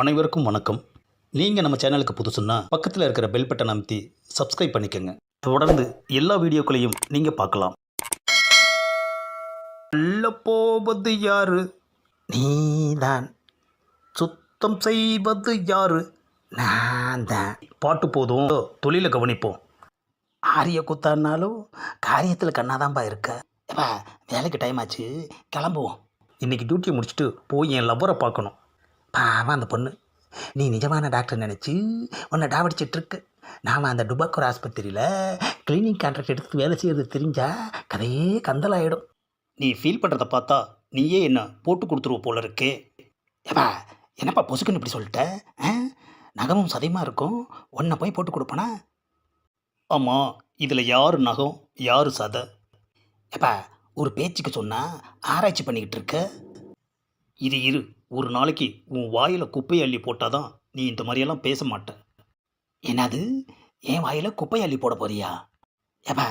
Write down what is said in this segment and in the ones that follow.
அனைவருக்கும் வணக்கம். நீங்கள் நம்ம சேனலுக்கு புதுசுன்னா பக்கத்தில் இருக்கிற பெல் பட்டன் அமைத்தி சப்ஸ்கிரைப் பண்ணிக்கோங்க. தொடர்ந்து எல்லா வீடியோக்களையும் நீங்கள் பார்க்கலாம். உள்ள போவது யாரு? நீதான். சுத்தம் செய்வது யாரு? நான் தான் பாட்டு போதும். தொழிலை கவனிப்போம். ஆரிய குத்தானாலும் காரியத்தில் கண்ணாதான்பா இருக்க. ஏப்பா வேலைக்கு டைம் ஆச்சு. கிளம்புவோம். இன்னைக்கு டியூட்டியை முடிச்சுட்டு போய் என் லவ்வரை பார்க்கணும். பாவம் அந்த பொண்ணு. நீ நிஜமான டாக்டர் நினச்சி உன்னை டாவடிச்சிட்ருக்கு. நாம் அந்த டுபாக்கூர் ஆஸ்பத்திரியில் கிளீனிக் கான்ட்ராக்ட் எடுத்து வேலை செய்கிறது தெரிஞ்சால் கதையே கந்தலாயிடும். நீ ஃபீல் பண்ணுறத பார்த்தா நீயே என்ன போட்டு கொடுத்துருவ போல இருக்கு. ஏப்பா என்னப்பா பொசுக்குன்னு இப்படி சொல்லிட்ட? ஆ? நகமும் சதையமாக இருக்கும்? உன்னை போய் போட்டு கொடுப்பனா? ஆமாம் இதில் யார் நகம் யார் சதை? ஏப்பா ஒரு பேச்சுக்கு சொன்னால் ஆராய்ச்சி பண்ணிக்கிட்டு இருக்க? இது இரு. ஒரு நாளைக்கு உன் வாயில் குப்பையை அள்ளி போட்டாதான் நீ இந்த மாதிரியெல்லாம் பேச மாட்ட. என்னது? என் வாயில் குப்பையை அள்ளி போட போறியா? ஏப்பா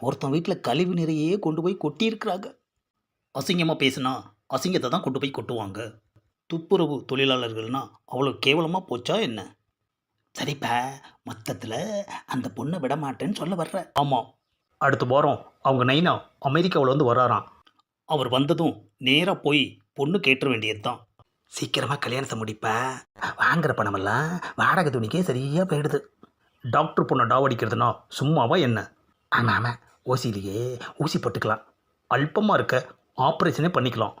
ஒருத்தன் வீட்டில் கழிவு நிறையே கொண்டு போய் கொட்டியிருக்கிறாங்க. அசிங்கமாக பேசுனா அசிங்கத்தை தான் கொண்டு போய் கொட்டுவாங்க. துப்புரவு தொழிலாளர்கள்னா அவ்வளோ கேவலமாக போச்சா என்ன? சரிப்பா மொத்தத்தில் அந்த பொண்ணை விட மாட்டேன்னு சொல்ல வர்ற. ஆமாம் அடுத்த வாரம் அவங்க நைனா அமெரிக்காவில் வந்து வராராம். அவர் வந்ததும் நேராக போய் பொண்ணு கேட்டுற வேண்டியது தான் சீக்கிரமாக கல்யாணத்தை முடிப்பா. வாங்குற பணமெல்லாம் வாடகை துணிக்கே சரியாக போயிடுது. டாக்டர் பொண்ணை டாவடிக்கிறதுனா சும்மாவா என்ன? ஆமாம் ஆமாம் ஓசிலேயே ஊசி போட்டுக்கலாம். அல்பமாக இருக்க ஆப்ரேஷனே பண்ணிக்கலாம்.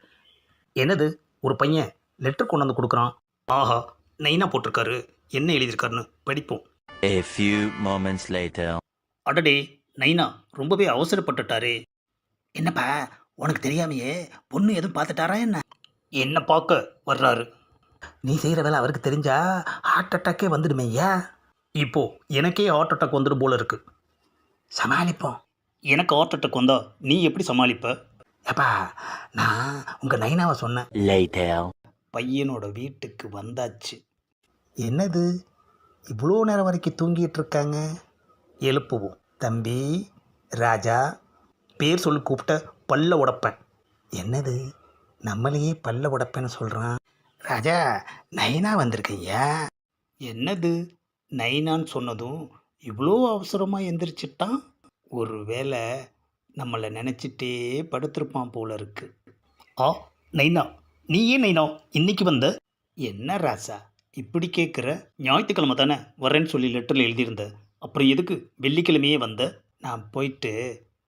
என்னது? ஒரு பையன் லெட்டர் கொண்டு வந்து கொடுக்குறான். ஆஹா நைனா போட்டிருக்காரு. என்ன எழுதியிருக்காருன்னு படிப்போம். A few moments later. அடடே நைனா ரொம்பவே அவசரப்பட்டுட்டாரே. என்னப்பா உனக்கு தெரியாமையே பொண்ணு எதுவும் பார்த்துட்டாரா என்ன? என்ன பார்க்க வர்றாரு? நீ செய்கிற வேலை அவருக்கு தெரிஞ்சா ஹார்ட் அட்டாக்கே வந்துடுமே ஐயா. இப்போ எனக்கே ஹார்ட் அட்டாக் வந்துடும் போல இருக்கு. சமாளிப்போம். எனக்கு ஹார்ட் அட்டாக் வந்தா நீ எப்படி சமாளிப்ப? ஏப்பா நான் உங்கள் நைனாவை சொன்னேன். பையனோட வீட்டுக்கு வந்தாச்சு. என்னது? இவ்வளோ நேரம் வரைக்கும் தூங்கிட்டு இருக்காங்க. எழுப்புவோம். தம்பி ராஜா பேர் சொல்லி கூப்பிட்ட பல்ல உடைப்பேன். என்னது? நம்மளையே பல்ல உடப்பேன்னு சொல்கிறான் ராஜா நைனா வந்திருக்கையா என்னது? நைனான்னு சொன்னதும் இவ்வளோ அவசரமாக எந்திரிச்சிட்டான்? ஒரு வேளை நம்மளை நினச்சிட்டே படுத்திருப்பான் போல இருக்கு. ஆ நைனா நீ ஏன் நைனா இன்னைக்கு வந்த? என்ன ராசா இப்படி கேட்குற ஞாயிற்றுக்கிழமை தானே வரேன்னு சொல்லி லெட்டரில் எழுதியிருந்த. அப்புறம் எதுக்கு வெள்ளிக்கிழமையே வந்த? நான் போயிட்டு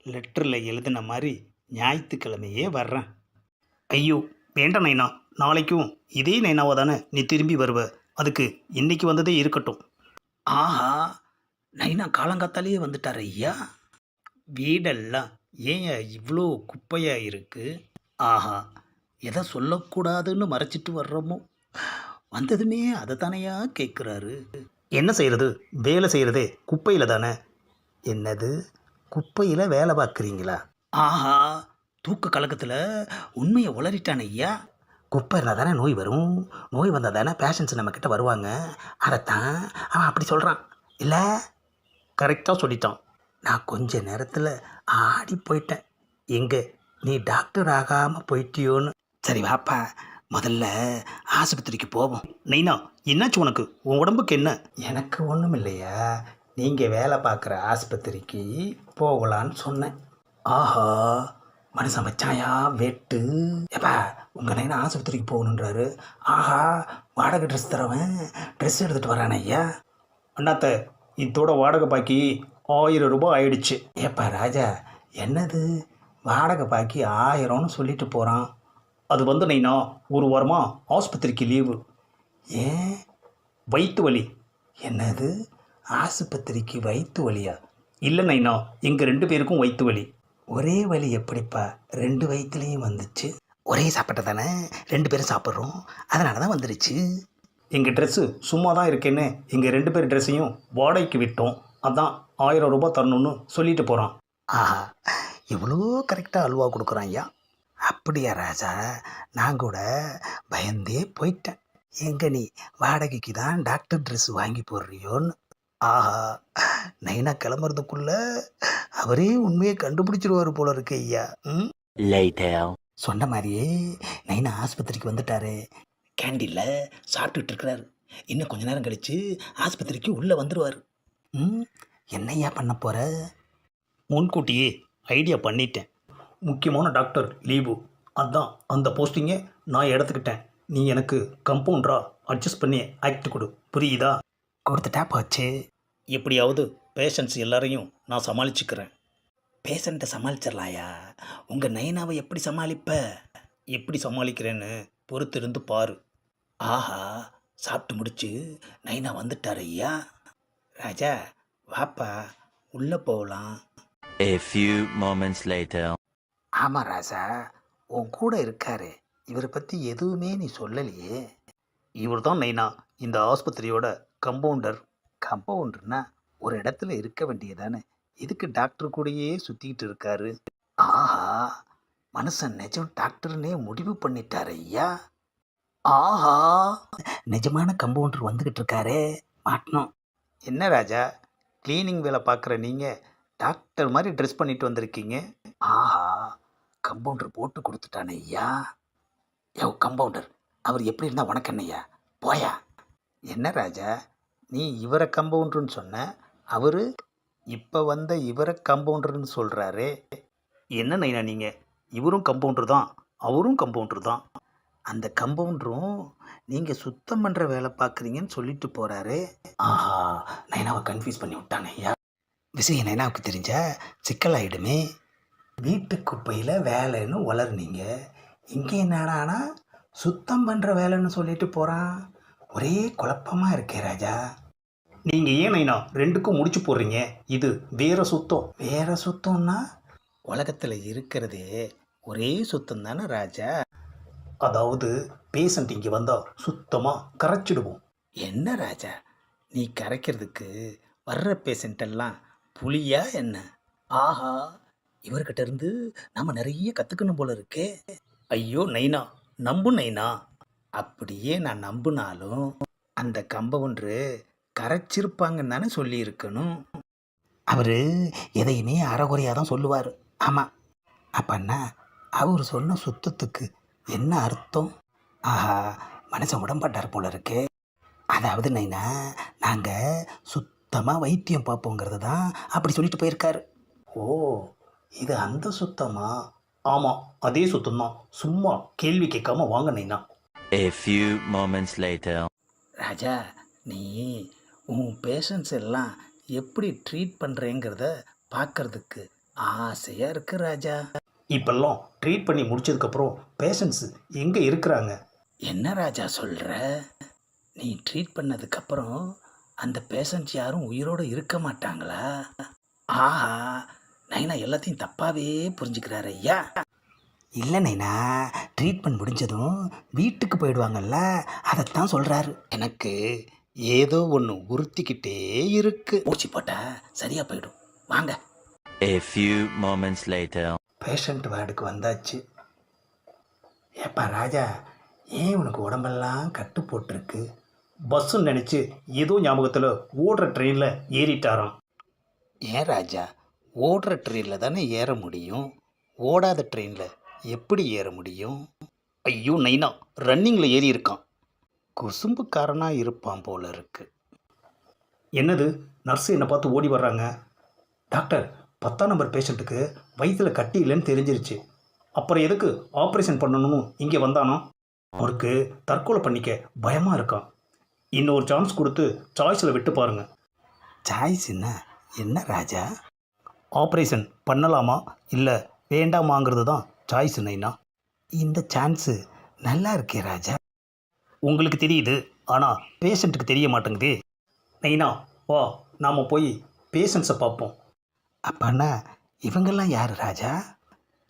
லெட்டரில் எழுதின மாதிரி ஞாயிற்றுக்கிழமையே வர்றேன். ஐயோ வேண்டாம் நைனா. நாளைக்கும் இதே நைனாவா தானே நீ திரும்பி வருவ. அதுக்கு இன்னைக்கு வந்ததே இருக்கட்டும். ஆஹா நைனா காலங்காத்தாலேயே வந்துட்டார் ஐயா. வீடெல்லாம் ஏன் இவ்வளோ குப்பையாக இருக்குது ஆஹா எதை சொல்லக்கூடாதுன்னு மறைச்சிட்டு வர்றோமோ? வந்ததுமே அதை தானையா கேட்குறாரு என்ன செய்கிறது வேலை செய்கிறதே குப்பையில் தானே. என்னது? குப்பையில் வேலை பார்க்குறீங்களா? ஆஹா தூக்க கலக்கத்தில் உண்மையை உளறிட்டான் ஐயா. குப்பை இருந்தால் தானே நோய் வரும்? நோய் வந்தால் தானே பேஷண்ட்ஸ் நம்மக்கிட்ட வருவாங்க. அதைத்தான் அவன் அப்படி சொல்கிறான் இல்லை? கரெக்டாக சொல்லிட்டான். நான் கொஞ்ச நேரத்தில் ஆடி போயிட்டேன். எங்கே? நீ டாக்டர் ஆகாமல் போயிட்டியோன்னு. சரி வாப்பா. முதல்ல ஆஸ்பத்திரிக்கு போவோம். நைனா என்னாச்சு உனக்கு? உன் உடம்புக்கு என்ன? எனக்கு ஒன்றும் இல்லையா. நீங்கள் வேலை பார்க்குற ஆஸ்பத்திரிக்கு போகலான்னு சொன்னேன். ஆஹா. மனுஷன் வச்சாயா வெட்டு. ஏப்பா உங்கள் நைனா ஆஸ்பத்திரிக்கு போகணுன்றாரு. ஆஹா வாடகை ட்ரெஸ் தரவன். ட்ரெஸ் எடுத்துகிட்டு வரானே ஐயா. அண்ணாத்த இதோட வாடகை பாக்கி ஆயிரம் ரூபாய் ஆயிடுச்சு. ஏப்பா ராஜா என்னது? வாடகை பாக்கி ஆயிரம்னு சொல்லிட்டு போகிறான் அது வந்து நைனா ஒரு வாரமாக ஆஸ்பத்திரிக்கு லீவு. ஏன்? வயிற்று வலி. என்னது? ஆஸ்பத்திரிக்கு வயிற்று வலியா? இல்லை நைனா எங்கள் ரெண்டு பேருக்கும் வயிற்று வலி. ஒரே வலி எப்படிப்பா? ரெண்டு வயிற்றுலேயும் வந்துச்சு. ஒரே சாப்பாட்டை தானே? ரெண்டு பேரும் சாப்பிட்றோம். அதனால தான் வந்துருச்சு. எங்கள் ட்ரெஸ்ஸு சும்மா தான் இருக்கேன்னு எங்கள் ரெண்டு பேர் ட்ரெஸ்ஸையும் வாடகைக்கு விட்டோம். அதான் ஆயிரம் ரூபாய் தரணும்னு சொல்லிட்டு போகிறான் ஆஹா எவ்வளோ கரெக்டாக அல்வா கொடுக்குறான் ஐயா அப்படியா ராஜா நான் கூட பயந்தே போயிட்டேன். எங்க நீ வாடகைக்கு தான் டாக்டர் ட்ரெஸ் வாங்கி போடுறியோன்னு. ஆஹா நைனா கிளம்புறதுக்குள்ள அவரே உண்மையை கண்டுபிடிச்சிருவாரு போல இருக்கு ஐயா. ம். சொன்ன மாதிரியே நைனா ஆஸ்பத்திரிக்கு வந்துட்டாரு. கேண்டீனில் சாப்பிட்டுட்டு இருக்கிறாரு. இன்னும் கொஞ்ச நேரம் கழித்து ஆஸ்பத்திரிக்கு உள்ளே வந்துடுவார் ம்? என்னையா பண்ண போகிற முன்கூட்டியே ஐடியா பண்ணிட்டேன். முக்கியமான டாக்டர் லீவு. அதான் அந்த போஸ்டிங்கை நான் எடுத்துக்கிட்டேன். நீ எனக்கு கம்பவுண்டரா அட்ஜஸ்ட் பண்ணி ஆக்ட் கொடு. புரியுதா? கொடுத்துட்டா போச்சு. எப்படியாவது பேஷண்ட்ஸ் எல்லாரையும் நான் சமாளிச்சுக்கிறேன். பேஷண்ட்டை சமாளிச்சிடலாயா? உங்கள் நைனாவை எப்படி சமாளிப்ப? எப்படி சமாளிக்கிறேன்னு பொறுத்திருந்து பாரு. ஆஹா சாப்பிட்டு முடிச்சு நைனா வந்துட்டார் ஐயா. ராஜா வாப்பா உள்ளே போகலாம் A few moments later. ஆமாம் ராசா உன் கூட இருக்காரு. இவரை பற்றி எதுவுமே நீ சொல்லலையே. இவர் தான் நைனா இந்த ஆஸ்பத்திரியோட கம்பவுண்டர் கம்பவுண்டர்னா ஒரு இடத்துல இருக்க வேண்டியதானே? எதுக்கு டாக்டர் கூடயே சுற்றிக்கிட்டு இருக்காரு? ஆஹா மனுஷன் நிஜம் டாக்டர்னே முடிவு பண்ணிட்டார் ஐயா. ஆஹா நிஜமான கம்பவுண்டர் வந்துக்கிட்டு இருக்காரே மாட்டணும். என்ன ராஜா க்ளீனிங் வேலை பார்க்குற நீங்கள் டாக்டர் மாதிரி ட்ரெஸ் பண்ணிட்டு வந்திருக்கீங்க? ஆஹா கம்பவுண்டர் போட்டு கொடுத்துட்டானே ஐயா. யோ கம்பவுண்டர் அவர் எப்படி இருந்தால் உனக்கு என்னையா போயா. என்ன ராஜா நீ இவரை கம்பவுண்டர்னு சொன்ன? அவர் இப்போ வந்த இவரை கம்பவுண்டர்னு சொல்கிறாரு என்ன நைனா நீங்கள் இவரும் கம்பவுண்டர் தான் அவரும் கம்பவுண்டர் தான். அந்த கம்பவுண்டரும் நீங்கள் சுத்தம் பண்ணுற வேலை பார்க்குறீங்கன்னு சொல்லிட்டு போகிறாரு ஆஹா நைனாவை கன்ஃபியூஸ் பண்ணி விட்டானே ஐயா விஷயம் நைனாவுக்கு தெரிஞ்ச சிக்கலாயிடுமே. வீட்டு குப்பையில் வேலைன்னு வளர்னீங்க இங்கே என்னடானா சுத்தம் பண்ணுற வேலைன்னு சொல்லிட்டு போகிறான் ஒரே குழப்பமாக இருக்கே ராஜா. நீங்கள் ஏன் நைனா ரெண்டுக்கும் முடிச்சு போடுறீங்க? இது வேற சுத்தம் வேற சுத்தம்னா உலகத்தில் இருக்கிறதே ஒரே சுத்தம் தானே ராஜா. அதாவது பேஷண்ட் இங்கே வந்தால் சுத்தமாக கரைச்சிடுவோம். என்ன ராஜா? நீ கரைக்கிறதுக்கு வர்ற பேஷண்ட் எல்லாம் புலியா என்ன? ஆஹா இவர்கிட்ட இருந்து நாம நிறைய கற்றுக்கணும் போல இருக்கே. ஐயோ நைனா நம்பு நைனா. அப்படியே நான் நம்பினாலும் அந்த கம்பவுண்டரு கரைச்சிருப்பாங்கன்னு தானே சொல்லியிருக்கணும். அவர் எதையுமே அறகுறையாக தான் சொல்லுவார். ஆமாம் அப்பன்னா அவர் சொன்ன சுத்தத்துக்கு என்ன அர்த்தம்? ஆஹா மனுஷன் உடம்பாட்டார் போல இருக்கே. அதாவது நைனா நாங்கள் சுத்தமாக வைத்தியம் பார்ப்போங்கிறது தான் அப்படி சொல்லிட்டு போயிருக்காரு. ஓ இது அந்த சுத்தமா? ஆமாம் அதே சுத்தம்தான். சும்மா கேள்வி கேட்காம வாங்க நைனா. A few moments later. ராஜா நீ உன் பேஷண்ட்ஸ் எல்லாம் எப்படி ட்ரீட் பண்ணுறேங்கிறத பார்க்கறதுக்கு ஆசையாக இருக்கு ராஜா. இப்பெல்லாம் ட்ரீட் பண்ணி முடிச்சதுக்கப்புறம் பேஷண்ட்ஸ் எங்கே இருக்கிறாங்க? என்ன ராஜா சொல்கிற நீ ட்ரீட் பண்ணதுக்கப்புறம் அந்த பேஷண்ட்ஸ் யாரும் உயிரோடு இருக்க மாட்டாங்களா? ஆஹா நைனா எல்லாத்தையும் தப்பாகவே புரிஞ்சுக்கிறாரு ஐயா. இல்லை நைனா ட்ரீட்மெண்ட் முடிஞ்சதும் வீட்டுக்கு போயிடுவாங்கல்ல அதைத்தான் சொல்கிறாரு எனக்கு ஏதோ ஒன்று உறுத்திக்கிட்டே இருக்கு. ஊசி போட்டா சரியாக போயிடும். வாங்க. A few moments later. Patient வார்டுக்கு வந்தாச்சு. ஏப்பா ராஜா ஏன் உனக்கு உடம்பெல்லாம் கட்டு போட்டிருக்கு? பஸ்ஸுன்னு நினச்சி ஏதோ ஞாபகத்தில் ஓடுற ட்ரெயினில் ஏறிட்டாராம். ஏன் ராஜா ஓடுற ட்ரெயினில் தானே ஏற முடியும்? ஓடாத ட்ரெயினில் எப்படி ஏற முடியும்? ஐயோ நைனா ரன்னிங்கில் ஏறி இருக்கான் குசும்புக்காரனாக இருப்பான் போல இருக்கு. என்னது? நர்ஸு என்னை பார்த்து ஓடி வர்றாங்க. டாக்டர் பத்தாம் நம்பர் பேஷண்ட்டுக்கு வயிற்றில் கட்டி இல்லைன்னு தெரிஞ்சிருச்சு. அப்புறம் எதுக்கு ஆப்ரேஷன் பண்ணணும்னு இங்கே வந்தானோ? அவருக்கு தற்கொலை பண்ணிக்க பயமாக இருக்கான். இன்னொரு சான்ஸ் கொடுத்து சாய்ஸில் விட்டு பாருங்க. சாய்ஸ் என்ன? என்ன ராஜா? ஆப்ரேஷன் பண்ணலாமா? இல்லை வேண்டாமாங்கிறது தான் சாய்ஸ் நைனா இந்த சான்ஸு நல்லா இருக்கே ராஜா. உங்களுக்கு தெரியுது ஆனால் பேஷண்ட்டுக்கு தெரிய மாட்டேங்குது. நைனா வா நாம் போய் பேஷண்ட்ஸை பார்ப்போம். அப்பண்ணா இவங்கெல்லாம் யார் ராஜா?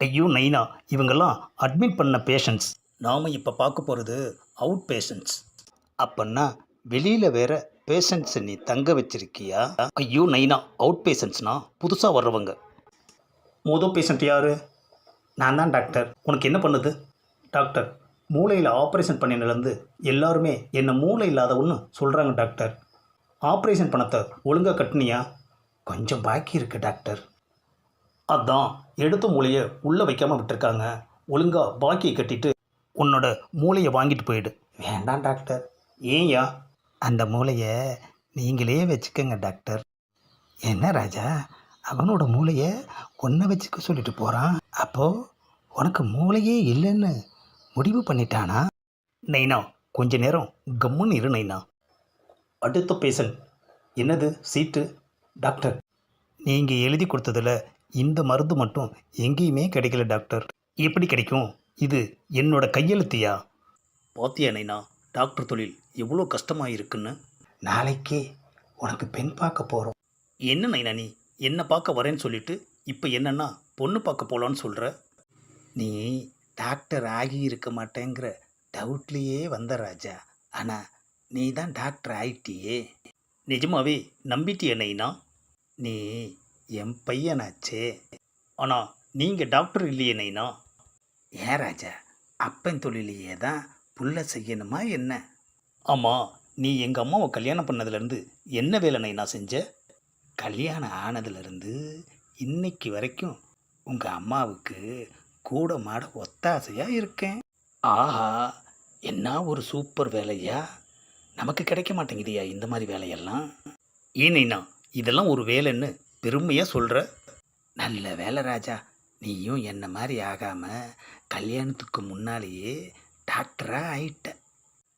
ஐயோ நைனா இவங்கெல்லாம் அட்மிட் பண்ண பேஷண்ட்ஸ் நாம் இப்போ பார்க்க போகிறது அவுட் பேஷண்ட்ஸ் அப்பன்னா வெளியில் வேற பேஷண்ட்ஸை நீ தங்க வச்சிருக்கியா? ஐயோ நைனா அவுட் பேஷண்ட்ஸ்னா புதுசாக வர்றவங்க. மொதல் பேஷண்ட் யார்? நான் தான் டாக்டர். உனக்கு என்ன பண்ணுது? டாக்டர் மூளையில் ஆப்ரேஷன் பண்ணினிலேருந்து எல்லாருமே என்னை மூளை இல்லாதவன்னு சொல்கிறாங்க டாக்டர். ஆப்ரேஷன் பணத்தை ஒழுங்காக கட்டினியா? கொஞ்சம் பாக்கி இருக்கு டாக்டர். அதான் எடுத்த மூளையை உள்ளே வைக்காமல் விட்டுருக்காங்க. ஒழுங்காக பாக்கியை கட்டிட்டு உன்னோட மூளையை வாங்கிட்டு போயிடு. வேண்டாம் டாக்டர். ஏன்யா? அந்த மூளையை நீங்களே வச்சுக்கோங்க டாக்டர். என்ன ராஜா? அவனோட மூளையை ஒன்றை வச்சுக்க சொல்லிட்டு போகிறான் அப்போது உனக்கு மூளையே இல்லைன்னு முடிவு பண்ணிட்டானா? நைனா கொஞ்ச நேரம் கம்முன்னு இரு நைனா. அடுத்த பேஷண்ட் என்னது? சீட்டு? டாக்டர். நீங்கள் எழுதி கொடுத்ததில் இந்த மருந்து மட்டும் எங்கேயுமே கிடைக்கல டாக்டர். எப்படி கிடைக்கும்? இது என்னோட கையெழுத்தியா? பாத்தியா நைனா டாக்டர் தொழில் எவ்வளோ கஷ்டமாக இருக்குன்னு நாளைக்கே உனக்கு பெண் பார்க்க போகிறோம் என்ன நைனா நீ? என்ன பார்க்க வரேன்னு சொல்லிட்டு இப்போ என்னென்னா பொண்ணு பார்க்க போகலான்னு சொல்கிற நீ டாக்டர் ஆகி இருக்க மாட்டேங்கிற டவுட்லேயே வந்த ராஜா. ஆனால் நீ தான் டாக்டர் ஆயிட்டியே. நிஜமாவே நம்பிட்டிய நைனா? நீ என் பையனாச்சே. ஆனால் நீங்கள் டாக்டர் இல்லையே நைனா? ஏன் ராஜா? அப்பன் தொழிலையே தான் புள்ள செய்யணுமா என்ன? ஆமாம் நீ எங்கள் அம்மாவை கல்யாணம் பண்ணதுலேருந்து என்ன வேலை நைனா செஞ்ச? கல்யாணம் ஆனதுலேருந்து இன்னைக்கு வரைக்கும் உங்கள் அம்மாவுக்கு கூட மாட ஒத்தாசையாக இருக்கேன். ஆஹா என்ன ஒரு சூப்பர் வேலையா? நமக்கு கிடைக்க மாட்டேங்குதியா இந்த மாதிரி வேலையெல்லாம்? ஏனேண்ணா இதெல்லாம் ஒரு வேலைன்னு பெருமையாக சொல்கிற நல்ல வேலை ராஜா நீயும் என்ன மாதிரி ஆகாமல் கல்யாணத்துக்கு முன்னாலேயே டாக்டராக ஆயிட்ட.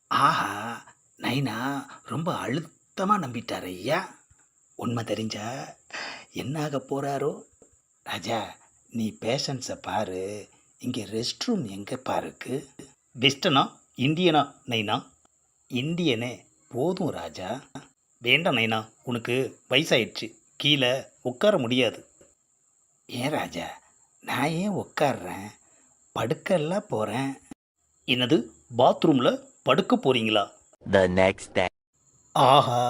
ஆஹா நைனா ரொம்ப அழுத்தமாக நம்பிட்டார் ஐயா. உண்மை தெரிஞ்சா என்ன ஆக போகிறாரோ ராஜா நீ பேஷண்ட்ஸை பாரு. இங்கே ரெஸ்ட் ரூம் எங்கே பாருக்கு? வெஸ்டனா இந்தியனா நைனா? இந்தியனே போதும் ராஜா. வேண்டாம் நைனா உனக்கு வயசாயிடுச்சு. கீழே உட்கார முடியாது. ஏன் ராஜா? நான் ஏன் உட்காடுறேன் படுக்கெல்லாம் போகிறேன் என்னது பாத்ரூமில் படுக்க போகிறீங்களா next day. ஆஹா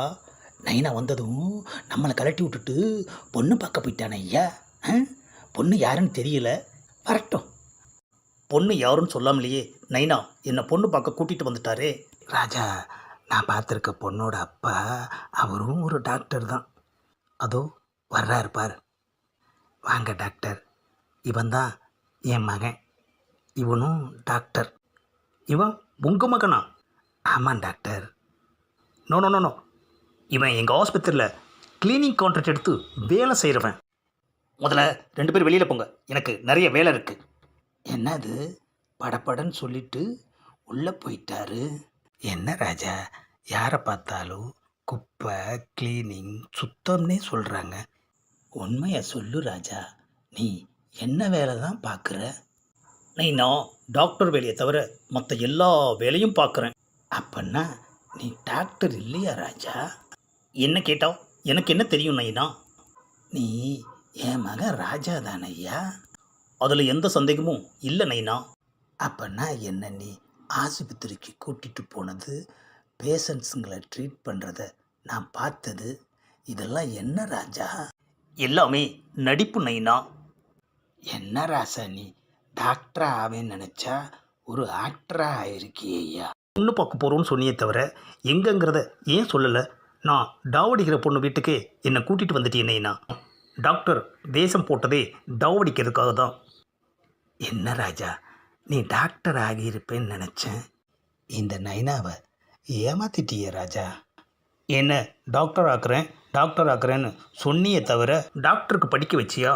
நைனா வந்ததும் நம்மளை கலட்டி விட்டுட்டு பொண்ணு பார்க்க போயிட்டானே ஐயா. ஆ? பொண்ணு யாருன்னு தெரியல. வரட்டும். பொண்ணு யாருன்னு சொல்லாமலையே நைனா என்னை பொண்ணு பார்க்க கூட்டிகிட்டு வந்துட்டாரே. ராஜா நான் பார்த்துருக்க பொண்ணோட அப்பா அவரும் ஒரு டாக்டர் தான். அதோ வர்றாரு பார். வாங்க டாக்டர். இவன் தான் என் மகன். இவனும் டாக்டர். இவன் உங்கள் மகனா? ஆமாம் doctor. No no no no. இவன் எங்கள் ஆஸ்பத்திரியில் க்ளீனிங் கான்ட்ராக்ட் எடுத்து வேலை செய்கிறவன் முதல்ல ரெண்டு பேரும் வெளியில் போங்க. எனக்கு நிறைய வேலை இருக்குது என்னது? படப்படன்னு சொல்லிட்டு உள்ளே போயிட்டாரு. என்ன ராஜா? யாரை பார்த்தாலும் குப்பை க்ளீனிங் சுத்தம்னே சொல்கிறாங்க உண்மையை சொல்லு ராஜா. நீ என்ன வேலை தான் பார்க்குற? நீ நான் டாக்டர் வேலையை தவிர மற்ற எல்லா வேலையும் பார்க்குறேன். அப்படின்னா நீ டாக்டர் இல்லையா ராஜா? என்ன கேட்டா? எனக்கு என்ன தெரியும் நைனா? நீ என் மகன் ராஜா தானையா அதில் எந்த சந்தேகமும் இல்லை நைனா. அப்பன்னா என்ன நீ ஆஸ்பத்திரிக்கு கூட்டிட்டு போனது பேஷண்ட்ஸுங்களை ட்ரீட் பண்ணுறத நான் பார்த்தது. இதெல்லாம் என்ன ராஜா? எல்லாமே நடிப்பு நைனா. என்ன ராசா நீ? டாக்டரா ஆவேன்னு நினச்சா ஒரு ஆக்டராக ஆயிருக்கியா பொண்ணு பார்க்க போகிறோன்னு சொன்னியே தவிர எங்கங்கிறத ஏன் சொல்லலை? நான் டாவடிக்கிற பொண்ணு வீட்டுக்கு என்னை கூட்டிகிட்டு வந்துட்டேனேண்ணா டாக்டர் வேஷம் போட்டதே டாவடிக்கிறதுக்காக தான். என்ன ராஜா நீ டாக்டர் ஆகியிருப்பேன்னு நினச்சேன். இந்த நைனாவை ஏமாத்திட்டியே ராஜா. என்ன டாக்டர் ஆக்குறேன் டாக்டர் ஆக்குறேன்னு சொன்னியே தவிர டாக்டருக்கு படிக்க வச்சியா?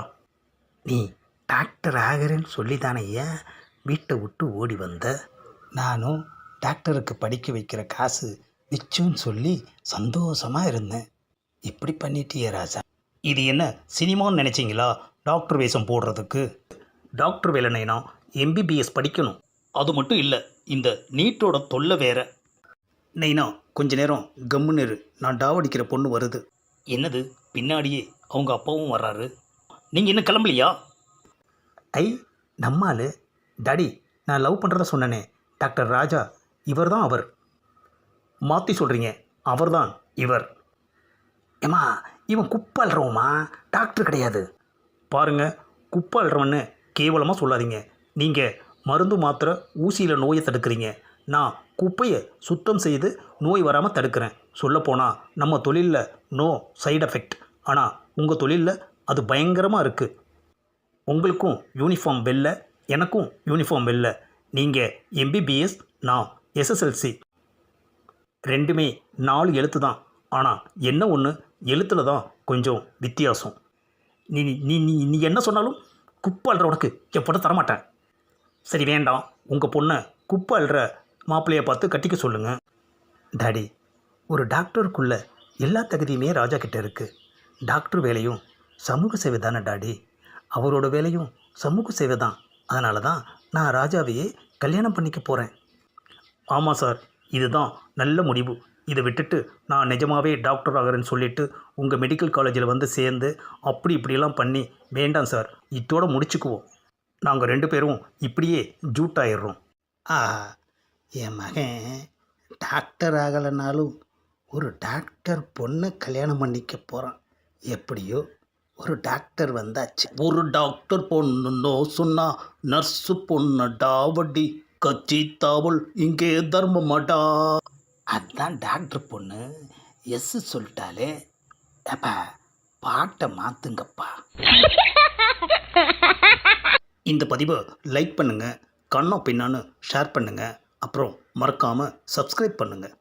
நீ டாக்டர் ஆகிறேன்னு சொல்லி தானேய்யா வீட்டை விட்டு ஓடி வந்த? நானும் டாக்டருக்கு படிக்க வைக்கிற காசு மிச்சம்னு சொல்லி சந்தோஷமாக இருந்தேன். இப்படி பண்ணிட்டியே ராஜா. இது என்ன சினிமான்னு நினச்சிங்களா? டாக்டர் வேஷம் போடுறதுக்கு. டாக்டர் வேலைனா எம்பிபிஎஸ் படிக்கணும். அது மட்டும் இல்லை இந்த நீட்டோட தொல்லை வேற. நெய்னா கொஞ்ச நேரம் கம்முன்னு இரு. நான் டாவடிக்கிற பொண்ணு வருது. என்னது? பின்னாடியே அவங்க அப்பாவும் வர்றாரு. நீங்கள் இன்னும் கிளம்பலையா? ஐ நம்மால் டாடி நான் லவ் பண்ணுறத சொன்னனே. டாக்டர் ராஜா இவர் தான் அவர். மாற்றி சொல்கிறீங்க அவர்தான் இவர். ஏமா இவன் குப்பாள்றவமா டாக்டர் கிடையாது. பாருங்க குப்பாள்றவன்னு கேவலமாக சொல்லாதீங்க. நீங்கள் மருந்து மாத்திரை ஊசியில் நோயை தடுக்கிறீங்க. நான் குப்பையை சுத்தம் செய்து நோய் வராமல் தடுக்கிறேன். சொல்லப்போனால் நம்ம தொழிலில் நோ சைடு எஃபெக்ட் ஆனால் உங்கள் தொழிலில் அது பயங்கரமாக இருக்குது உங்களுக்கும் யூனிஃபார்ம் வெளில எனக்கும் யூனிஃபார்ம் வெளில நீங்கள் எம்பிபிஎஸ் நான் எஸ்எஸ்எல்சி ரெண்டுமே நாலு எழுத்து தான். ஆனால் என்ன ஒன்று எழுத்தில் தான் கொஞ்சம் வித்தியாசம். நீ நீ நீ நீ என்ன சொன்னாலும் குப்பை அழுற உனக்கு. என் தரமாட்டேன். சரி வேண்டாம். உங்கள் பொண்ணை குப்பை அழுற மாப்பிள்ளையை பார்த்து கட்டிக்க சொல்லுங்கள் டாடி ஒரு டாக்டருக்குள்ள எல்லா தகுதியுமே ராஜா கிட்டே இருக்குது டாக்டர் வேலையும் சமூக சேவை தானே டாடி? அவரோட வேலையும் சமூக சேவை தான். அதனால தான் நான் ராஜாவையே கல்யாணம் பண்ணிக்க போகிறேன் ஆமாம் சார். இதுதான் நல்ல முடிவு. இதை விட்டுட்டு நான் நிஜமாகவே டாக்டர் ஆகிறேன்னு சொல்லிட்டு உங்கள் மெடிக்கல் காலேஜில் வந்து சேர்ந்து அப்படி இப்படியெல்லாம் பண்ணி வேண்டாம் சார் இதோட முடிச்சுக்குவோம். நாங்கள் ரெண்டு பேரும் இப்படியே ஜூட் ஆயிடுறோம். ஆ என் மகன் டாக்டர் ஆகலைனாலும் ஒரு டாக்டர் பொண்ணை கல்யாணம் பண்ணிக்க போகிறான் எப்படியோ ஒரு டாக்டர் வந்தாச்சு. ஒரு டாக்டர் பொண்ணுன்னோ சொன்னா நர்ஸு பொண்ணு டாவடி. கச்சி தாவல் இங்கே தர்மமாடா அதான் டாக்டர் பொண்ணு. எஸ் சொல்லிட்டாலே அப்பா பாட்டை மாத்துங்கப்பா. இந்த பதிவை லைக் பண்ணுங்கள் கண்ணம் பின்னான்னு ஷேர் பண்ணுங்கள் அப்புறம் மறக்காமல் சப்ஸ்கிரைப் பண்ணுங்கள்